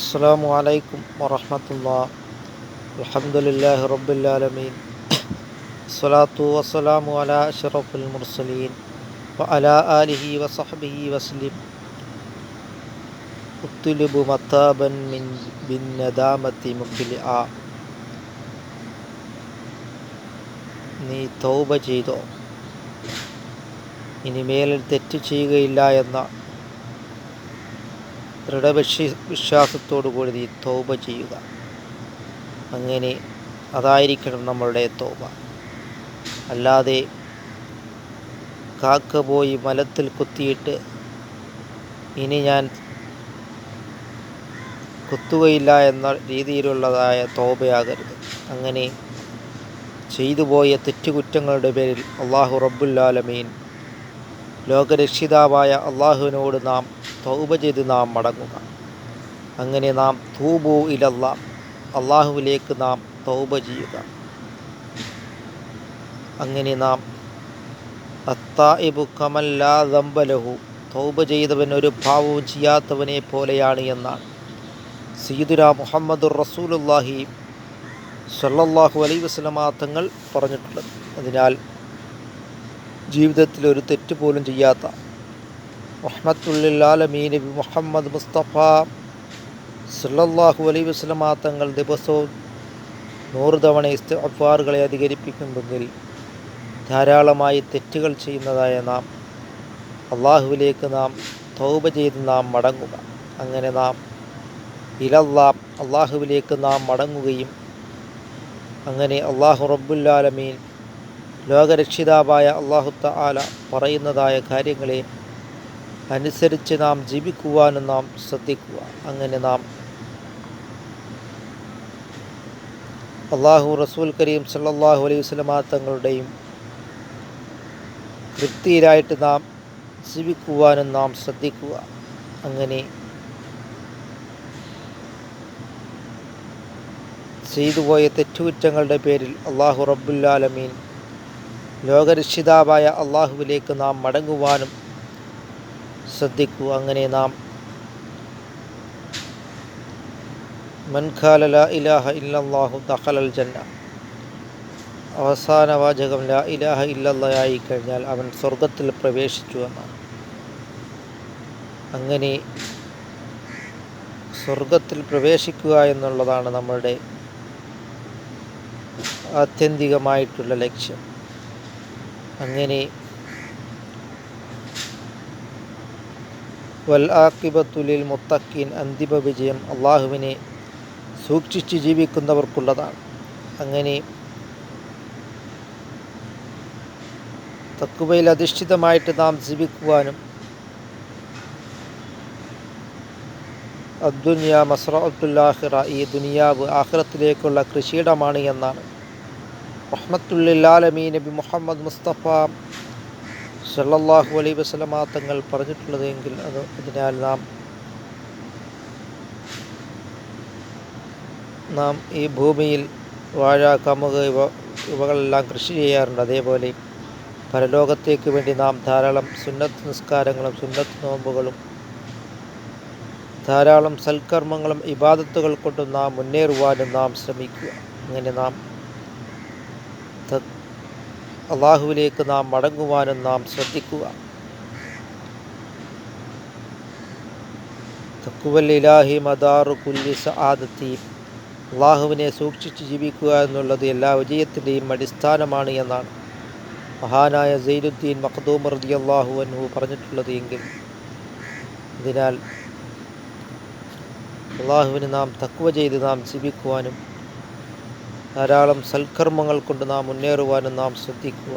السلام عليكم ورحمة الله الحمد لله رب العالمين الصلاة والسلام على أشرف المرسلين وعلى آله وصحبه وسلم اطلب متابا من بالندامة مقلعا നീ തൗബ ചെയ്തോ ഇനിമേലിൽ തെറ്റ് ചെയ്യുകയില്ല എന്ന ദൃഢവിശ്വ വിശ്വാസത്തോടു കൂടി നീ തൗബ ചെയ്യുക. അങ്ങനെ അതായിരിക്കണം നമ്മളുടെ തൗബ അല്ലാതെ കാക്ക പോയി മലത്തിൽ കുത്തിയിട്ട് ഇനി ഞാൻ കുത്തുകയില്ല എന്ന രീതിയിലുള്ളതായ തോബയാകരുത് അങ്ങനെ ചെയ്തു പോയ തെറ്റുകുറ്റങ്ങളുടെ പേരിൽ അള്ളാഹു റബ്ബുല്ലാലമീൻ ലോകരക്ഷിതാവായ അള്ളാഹുവിനോട് നാം തൗബ ചെയ്ത് നാം മടങ്ങുക. അങ്ങനെ നാം തൂബു ഇലല്ല അള്ളാഹുവിലേക്ക് നാം തൗബ ചെയ്യുക. അങ്ങനെ നാം അത്തായിബു കമല്ലാ ദമ്പലഹു തൗബ ചെയ്തവൻ ഒരു ഭാവവും ചെയ്യാത്തവനെ പോലെയാണ് എന്നാണ്. സീദുര മുഹമ്മദുർ റസൂലുല്ലാഹി സല്ലല്ലാഹു അലൈ വസ്ലമാങ്ങൾ പറഞ്ഞിട്ടുള്ളത്. അതിനാൽ ജീവിതത്തിൽ ഒരു തെറ്റ് പോലും ചെയ്യാത്ത റഹ്മത്തുല്ലാലമീൻ നബി മുഹമ്മദ് മുസ്തഫ സുല്ലാഹു അലൈ വസ്ലമാ തങ്ങൾ ദിവസവും നൂറ് തവണ ഇസ്തഫാറുകളെ അധികരിപ്പിക്കുന്നെങ്കിൽ ധാരാളമായി തെറ്റുകൾ ചെയ്യുന്നതായ നാം അള്ളാഹുവിലേക്ക് നാം തൗബ ചെയ്ത് നാം മടങ്ങുക. അങ്ങനെ നാം ഇലല്ലാം അള്ളാഹുവിലേക്ക് നാം മടങ്ങുകയും അങ്ങനെ അള്ളാഹു റബ്ബുല്ലാലമീൻ ലോകരക്ഷിതാവായ അള്ളാഹുത്ത ആല പറയുന്നതായ കാര്യങ്ങളെ അനുസരിച്ച് നാം ജീവിക്കുവാനും നാം ശ്രദ്ധിക്കുക അങ്ങനെ നാം അള്ളാഹു റസൂൽ കരീം സല്ലാഹു അലൈഹി വസ്ലമാ തങ്ങളുടെയും തൃപ്തിയിലായിട്ട് നാം ജീവിക്കുവാനും നാം ശ്രദ്ധിക്കുക. അങ്ങനെ ചെയ്തുപോയ തെറ്റുകുറ്റങ്ങളുടെ പേരിൽ അള്ളാഹു റബ്ബുല്ലാലമീൻ ലോകരക്ഷിതാവായ അള്ളാഹുവിലേക്ക് നാം മടങ്ങുവാനും ശ്രദ്ധിക്കൂ. അങ്ങനെ നാം മൻഖാല ലാ ഇലാഹ ഇല്ലാഹു ദഹലൽ ജന്ന. അവസാന വാചകം ലാ ഇലാഹ ഇല്ലല്ലായി കഴിഞ്ഞാൽ അവൻ സ്വർഗത്തിൽ പ്രവേശിച്ചു എന്നാണ്. അങ്ങനെ സ്വർഗത്തിൽ പ്രവേശിക്കുക എന്നുള്ളതാണ് നമ്മളുടെ ആത്യന്തികമായിട്ടുള്ള ലക്ഷ്യം. അങ്ങനെ വൽ ആക്കിബത്തുലിൽ മുത്തക്കീൻ അന്തിമ വിജയം അള്ളാഹുവിനെ സൂക്ഷിച്ച് ജീവിക്കുന്നവർക്കുള്ളതാണ്. അങ്ങനെ തക്കുവയിൽ അധിഷ്ഠിതമായിട്ട് നാം ജീവിക്കുവാനും അദ്ദുനിയ മസ്രഅത്തുല്ലാഹിറ ഈ ദുനിയാവ് ആഹ്റത്തിലേക്കുള്ള കൃഷിയിടമാണ് എന്നാണ്. റഹ്മത്തുല്ലാലമീ നബി മുഹമ്മദ് മുസ്തഫ സല്ലല്ലാഹു അലൈ വസ്ലമാ തങ്ങൾ പറഞ്ഞിട്ടുള്ളതെങ്കിൽ അത് അതിനാൽ നാം നാം ഈ ഭൂമിയിൽ വാഴ കമുക് ഇവ ഇവകളെല്ലാം കൃഷി ചെയ്യാറുണ്ട്. അതേപോലെ പരലോകത്തേക്ക് വേണ്ടി നാം ധാരാളം സുന്നത്ത് നിസ്കാരങ്ങളും സുന്നത്ത് നോമ്പുകളും ധാരാളം സൽക്കർമ്മങ്ങളും ഇബാദത്തുകൾ കൊണ്ടും നാം മുന്നേറുവാനും നാം ശ്രമിക്കുക. അങ്ങനെ നാം അള്ളാഹുവിലേക്ക് നാം മടങ്ങുവാനും നാം ശ്രദ്ധിക്കുക. തക്കുവൽ ഇലാഹി മദാറു കുല്ലി സആദത്തി. അള്ളാഹുവിനെ സൂക്ഷിച്ച് ജീവിക്കുക എന്നുള്ളത് എല്ലാ വിജയത്തിന്റെയും അടിസ്ഥാനമാണ് എന്നാണ് മഹാനായ സൈനുദ്ദീൻ മഖദൂം റതി അള്ളാഹു അൻഹു പറഞ്ഞിട്ടുള്ളത് എങ്കിൽ. അതിനാൽ അള്ളാഹുവിന് നാം തക്കുവ ചെയ്ത് നാം ജീവിക്കുവാനും ധാരാളം സൽക്കർമ്മങ്ങൾ കൊണ്ട് നാം മുന്നേറുവാനും നാം ശ്രദ്ധിക്കുക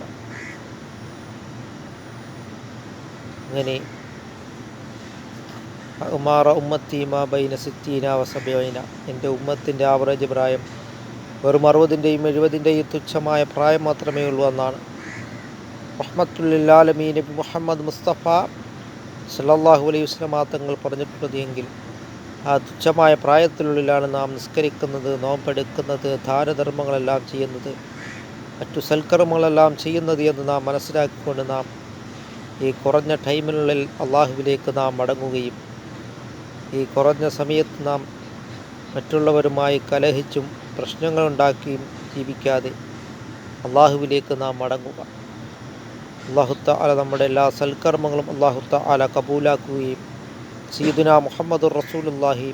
അങ്ങനെ ഉമാറ ഉമ്മത്തീമ ബൈന സിത്തീന വസബൈന എന്റെ ഉമ്മത്തിന്റെ ആവറേജ് പ്രായം വെറും അറുപതിന്റെയും എഴുപതിന്റെയും തുച്ഛമായ പ്രായം മാത്രമേ ഉള്ളൂ എന്നാണ്. റഹ്മത്തുല്ലാലമീൻ മുഹമ്മദ് മുസ്തഫ സല്ലല്ലാഹു അലൈഹി വസ്ലമാ തങ്ങൾ പറഞ്ഞിട്ടുള്ളത് എങ്കിൽ ആ തുച്ഛമായ പ്രായത്തിനുള്ളിലാണ് നാം നിസ്കരിക്കുന്നത് നോമ്പെടുക്കുന്നത് ദാനധർമ്മങ്ങളെല്ലാം ചെയ്യുന്നത്. മറ്റു സൽക്കർമ്മങ്ങളെല്ലാം ചെയ്യുന്നത് എന്ന് നാം മനസ്സിലാക്കിക്കൊണ്ട് നാം ഈ കുറഞ്ഞ ടൈമിനുള്ളിൽ അള്ളാഹുവിലേക്ക് നാം മടങ്ങുകയും ഈ കുറഞ്ഞ സമയത്ത് നാം മറ്റുള്ളവരുമായി കലഹിച്ചും പ്രശ്നങ്ങളുണ്ടാക്കിയും ജീവിക്കാതെ അള്ളാഹുവിലേക്ക് നാം മടങ്ങുക. അള്ളാഹുത്ത ആല നമ്മുടെ എല്ലാ സൽക്കർമ്മങ്ങളും അള്ളാഹുത്ത ആല കബൂലാക്കുകയും സീദുന മുഹമ്മദ് റസൂലുല്ലാഹി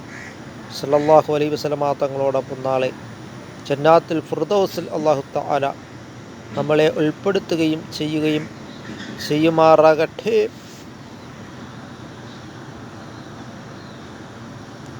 സല്ലാഹു അലൈഹി വസല്ലമ തങ്ങളോടൊപ്പം നാളെ ജന്നാത്തിൽ ഫിർദൗസിൽ അള്ളാഹുത്ത തല നമ്മളെ ഉൾപ്പെടുത്തുകയും ചെയ്യുകയും ചെയ്യുമാറാകട്ടെ.